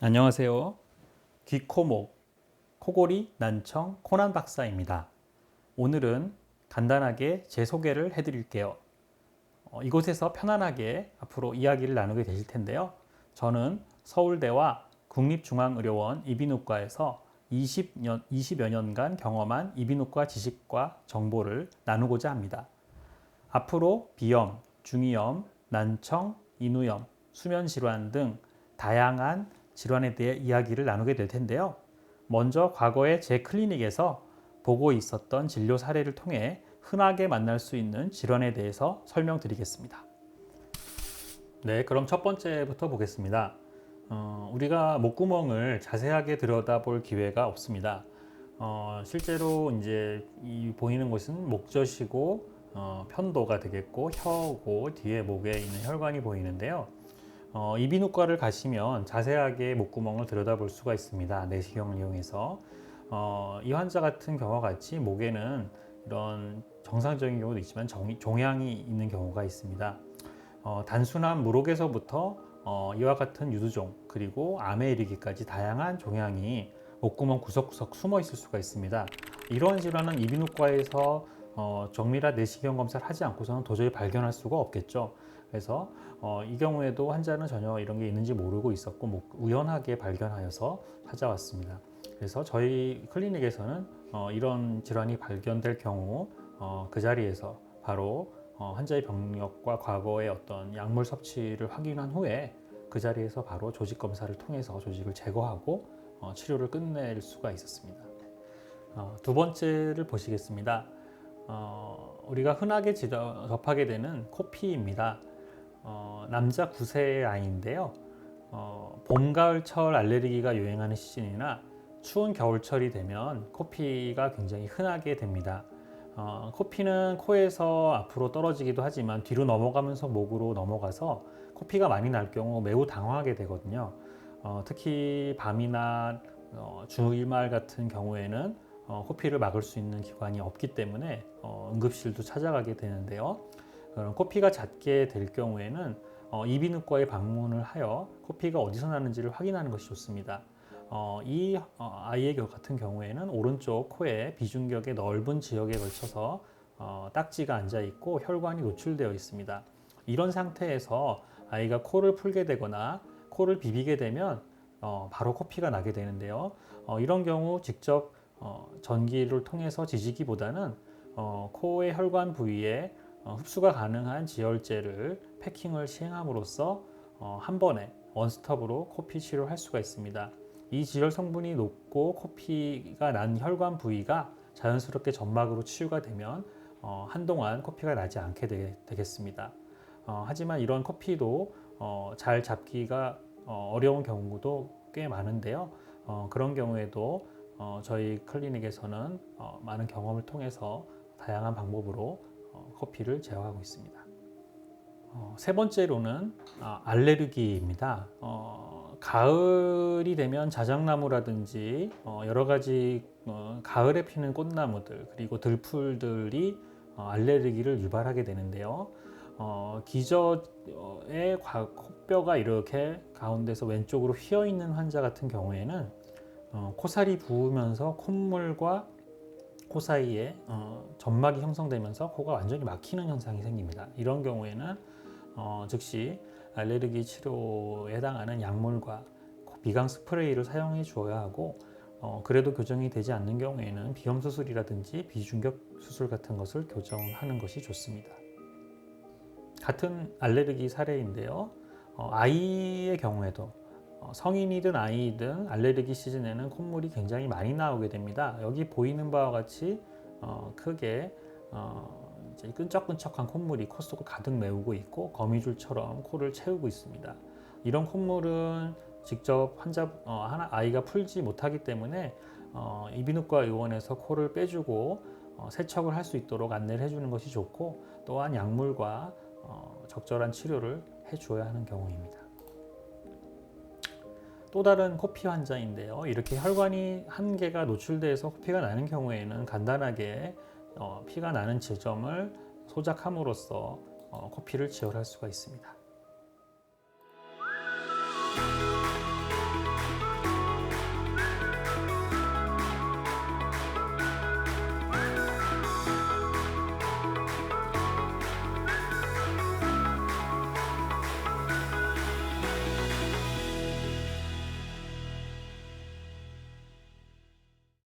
안녕하세요. 귀코목, 코골이, 난청, 코난 박사입니다. 오늘은 간단하게 제 소개를 해드릴게요. 어, 이곳에서 편안하게 앞으로 이야기를 나누게 되실 텐데요. 저는 서울대와 국립중앙의료원 이비인후과에서 20년, 20여 년간 경험한 이비인후과 지식과 정보를 나누고자 합니다. 앞으로 비염, 중이염, 난청, 인후염, 수면질환 등 다양한 질환에 대해 이야기를 나누게 될 텐데요. 먼저 과거에 제 클리닉에서 보고 있었던 진료 사례를 통해 흔하게 만날 수 있는 질환에 대해서 설명드리겠습니다. 네, 그럼 첫 번째부터 보겠습니다. 어, 우리가 목구멍을 자세하게 들여다볼 기회가 없습니다. 어, 실제로 이제 이 보이는 곳은 목젖이고 어, 편도가 되겠고 혀고 뒤에 목에 있는 혈관이 보이는데요. 어, 이비인후과를 가시면 자세하게 목구멍을 들여다볼 수가 있습니다. 내시경을 이용해서 어, 이 환자 같은 경우와 같이 목에는 이런 정상적인 경우도 있지만 정, 종양이 있는 경우가 있습니다. 어, 단순한 물혹에서부터 어, 이와 같은 유두종 그리고 암에 이르기까지 다양한 종양이 목구멍 구석구석 숨어 있을 수가 있습니다. 이러한 질환은 이비인후과에서 어, 정밀한 내시경 검사를 하지 않고서는 도저히 발견할 수가 없겠죠. 그래서 어, 이 경우에도 환자는 전혀 이런 게 있는지 모르고 있었고 뭐 우연하게 발견하여서 찾아왔습니다. 그래서 저희 클리닉에서는 어, 이런 질환이 발견될 경우 어, 그 자리에서 바로 어, 환자의 병력과 과거의 어떤 약물 섭취를 확인한 후에 그 자리에서 바로 조직 검사를 통해서 조직을 제거하고 어, 치료를 끝낼 수가 있었습니다. 어, 두 번째를 보시겠습니다. 어, 우리가 흔하게 접하게 되는 코피입니다. 어, 남자 9세의 아이인데요. 어, 봄, 가을, 철 알레르기가 유행하는 시즌이나 추운 겨울철이 되면 코피가 굉장히 흔하게 됩니다. 어, 코피는 코에서 앞으로 떨어지기도 하지만 뒤로 넘어가면서 목으로 넘어가서 코피가 많이 날 경우 매우 당황하게 되거든요. 어, 특히 밤이나 어, 주일말 같은 경우에는 어, 코피를 막을 수 있는 기관이 없기 때문에 어, 응급실도 찾아가게 되는데요. 그런 코피가 잦게 될 경우에는 어, 이비인후과에 방문을 하여 코피가 어디서 나는지를 확인하는 것이 좋습니다. 어, 이 어, 아이의 같은 경우에는 오른쪽 코에 비중격의 넓은 지역에 걸쳐서 어, 딱지가 앉아 있고 혈관이 노출되어 있습니다. 이런 상태에서 아이가 코를 풀게 되거나 코를 비비게 되면 어, 바로 코피가 나게 되는데요. 어, 이런 경우 직접 어, 전기를 통해서 지지기보다는 어, 코의 혈관 부위에 어, 흡수가 가능한 지혈제를 패킹을 시행함으로써 어, 한 번에 원스톱으로 코피 치료를 할 수가 있습니다. 이 지혈 성분이 높고 코피가 난 혈관 부위가 자연스럽게 점막으로 치유가 되면 어, 한동안 코피가 나지 않게 되, 겠습니다 하지만 이런 코피도 어, 잘 잡기가 어, 어려운 경우도 꽤 많은데요. 어, 그런 경우에도 어, 저희 클리닉에서는 어, 많은 경험을 통해서 다양한 방법으로 어, 커피를 제어하고 있습니다. 어, 세 번째로는 아, 알레르기입니다. 어, 가을이 되면 자작나무라든지 어, 여러 가지 어, 가을에 피는 꽃나무들 그리고 들풀들이 어, 알레르기를 유발하게 되는데요. 어, 기저에 과- 콧뼈가 이렇게 가운데서 왼쪽으로 휘어 있는 환자 같은 경우에는 어, 코살이 부으면서 콧물과 코 사이에 어, 점막이 형성되면서 코가 완전히 막히는 현상이 생깁니다. 이런 경우에는 어, 즉시 알레르기 치료에 해당하는 약물과 비강 스프레이를 사용해 주어야 하고 어, 그래도 교정이 되지 않는 경우에는 비염 수술이라든지 비중격 수술 같은 것을 교정하는 것이 좋습니다. 같은 알레르기 사례인데요. 어, 아이의 경우에도 어, 성인이든 아이든 알레르기 시즌에는 콧물이 굉장히 많이 나오게 됩니다. 여기 보이는 바와 같이 어, 크게 어, 이제 끈적끈적한 콧물이 코 속을 가득 메우고 있고 거미줄처럼 코를 채우고 있습니다. 이런 콧물은 직접 환자 어, 하나 아이가 풀지 못하기 때문에 어, 이비인후과 의원에서 코를 빼주고 어, 세척을 할 수 있도록 안내를 해주는 것이 좋고 또한 약물과 어, 적절한 치료를 해줘야 하는 경우입니다. 또 다른 코피 환자인데요. 이렇게 혈관이 한 개가 노출돼서 코피가 나는 경우에는 간단하게 어, 피가 나는 지점을 소작함으로써 어, 코피를 지혈할 수가 있습니다.